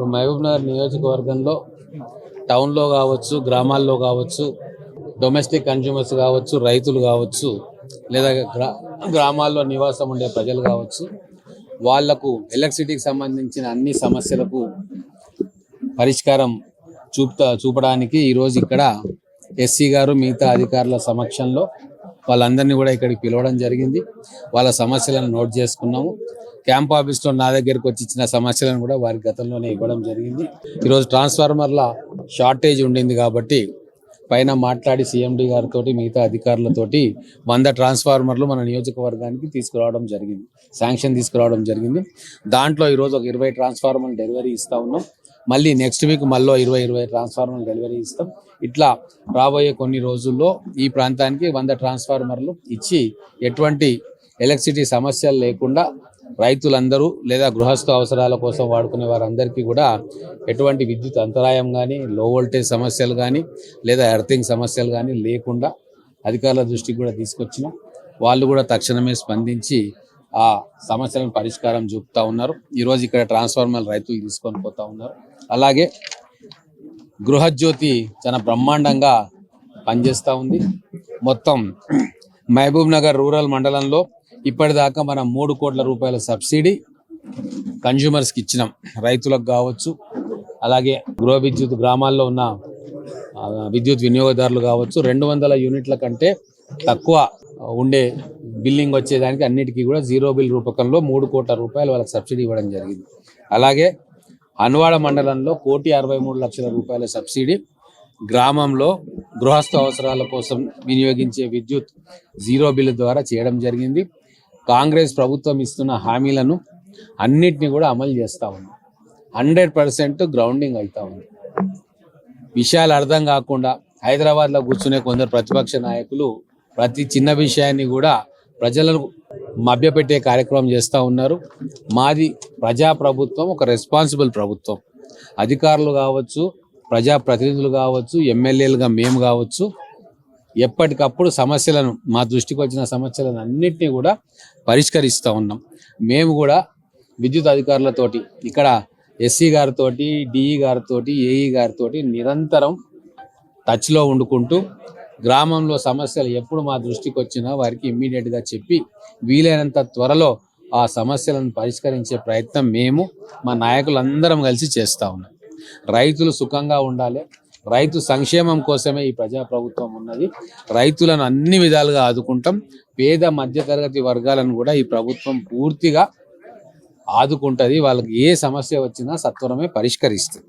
ఇప్పుడు మహబూబ్ నగర్ నియోజకవర్గంలో టౌన్లో కావచ్చు గ్రామాల్లో కావచ్చు డొమెస్టిక్ కన్జ్యూమర్స్ కావచ్చు రైతులు కావచ్చు లేదా గ్రా గ్రామాల్లో నివాసం ఉండే ప్రజలు కావచ్చు వాళ్ళకు ఎలక్ట్రిసిటీకి సంబంధించిన అన్ని సమస్యలకు పరిష్కారం చూపుతా చూపడానికి ఈరోజు ఇక్కడ ఎస్సీ గారు మిగతా అధికారుల సమక్షంలో వాళ్ళందరినీ కూడా ఇక్కడికి పిలవడం జరిగింది. వాళ్ళ సమస్యలను నోట్ చేసుకున్నాము. క్యాంప్ ఆఫీస్లో నా దగ్గరికి వచ్చి ఇచ్చిన సమస్యలను కూడా వారి గతంలోనే ఇవ్వడం జరిగింది. ఈరోజు ట్రాన్స్ఫార్మర్ల షార్టేజ్ ఉండింది కాబట్టి పైన మాట్లాడి సీఎండి గారితో మిగతా అధికారులతోటి వంద ట్రాన్స్ఫార్మర్లు మన నియోజకవర్గానికి తీసుకురావడం జరిగింది. శాంక్షన్ తీసుకురావడం జరిగింది. దాంట్లో ఈరోజు ఒక ఇరవై ట్రాన్స్ఫార్మర్లు డెలివరీ ఇస్తా ఉన్నాం. మళ్ళీ నెక్స్ట్ వీక్ మళ్ళీ ఇరవై ఇరవై ట్రాన్స్ఫార్మర్లు డెలివరీ ఇస్తాం. ఇట్లా రాబోయే కొన్ని రోజుల్లో ఈ ప్రాంతానికి వంద ట్రాన్స్ఫార్మర్లు ఇచ్చి ఎటువంటి ఎలక్ట్రిసిటీ సమస్యలు లేకుండా రైతులందరూ లేదా గృహస్థ అవసరాల కోసం వాడుకునే వారందరికీ కూడా ఎటువంటి విద్యుత్ అంతరాయం కానీ లో వోల్టేజ్ సమస్యలు కానీ లేదా ఎర్తింగ్ సమస్యలు కానీ లేకుండా అధికారుల దృష్టికి కూడా తీసుకొచ్చిన వాళ్ళు కూడా తక్షణమే స్పందించి ఆ సమస్యలను పరిష్కారం చూపుతా ఉన్నారు. ఈరోజు ఇక్కడ ట్రాన్స్ఫార్మర్ రైతులు తీసుకొని పోతా ఉన్నారు. అలాగే గృహజ్యోతి చాలా బ్రహ్మాండంగా పనిచేస్తూ ఉంది. మొత్తం మహబూబ్ నగర్ రూరల్ మండలంలో ఇప్పటిదాకా మనం మూడు కోట్ల రూపాయల సబ్సిడీ కన్జ్యూమర్స్కి ఇచ్చినాం. రైతులకు కావచ్చు అలాగే గృహ విద్యుత్ గ్రామాల్లో ఉన్న విద్యుత్ వినియోగదారులు కావచ్చు రెండు వందల యూనిట్ల కంటే తక్కువ ఉండే బిల్లింగ్ వచ్చేదానికి అన్నిటికీ కూడా జీరో బిల్ రూపకంలో మూడు కోట్ల రూపాయలు వాళ్ళకి సబ్సిడీ ఇవ్వడం జరిగింది. అలాగే అన్వాడ మండలంలో కోటి అరవై మూడు లక్షల రూపాయల సబ్సిడీ గ్రామంలో గృహస్థ అవసరాల కోసం వినియోగించే విద్యుత్ జీరో బిల్లు ద్వారా చేయడం జరిగింది. కాంగ్రెస్ ప్రభుత్వం ఇస్తున్న హామీలను అన్నిటిని కూడా అమలు చేస్తూ ఉంది. హండ్రెడ్ పర్సెంట్ గ్రౌండింగ్ అవుతా ఉంది. విషయాలు అర్థం కాకుండా హైదరాబాద్లో కూర్చునే కొందరు ప్రతిపక్ష నాయకులు ప్రతి చిన్న విషయాన్ని కూడా ప్రజలను మభ్యపెట్టే కార్యక్రమం చేస్తూ ఉన్నారు. మాది ప్రజా ప్రభుత్వం ఒక రెస్పాన్సిబుల్ ప్రభుత్వం. అధికారులు కావచ్చు ప్రజా ప్రతినిధులు కావచ్చు ఎమ్మెల్యేలుగా మేము కావచ్చు ఎప్పటికప్పుడు సమస్యలను మా దృష్టికి వచ్చిన సమస్యలను అన్నింటినీ కూడా పరిష్కరిస్తూ ఉన్నాం. మేము కూడా విద్యుత్ అధికారులతోటి ఇక్కడ ఎస్సీ గారితోటి డిఈ గారితోటి ఏఈ గారితో నిరంతరం టచ్లో వండుకుంటూ గ్రామంలో సమస్యలు ఎప్పుడు మా దృష్టికి వచ్చినా వారికి ఇమ్మీడియట్గా చెప్పి వీలైనంత త్వరలో ఆ సమస్యలను పరిష్కరించే ప్రయత్నం మేము మా నాయకులందరం కలిసి చేస్తూ ఉన్నాం. రైతులు సుఖంగా ఉండాలి. రైతు సంక్షేమం కోసమే ఈ ప్రజాప్రభుత్వం ఉన్నది. రైతులను అన్ని విధాలుగా ఆదుకుంటాం. పేద మధ్యతరగతి వర్గాలను కూడా ఈ ప్రభుత్వం పూర్తిగా ఆదుకుంటుంది. వాళ్ళకి ఏ సమస్య వచ్చినా సత్వరమే పరిష్కరిస్తుంది.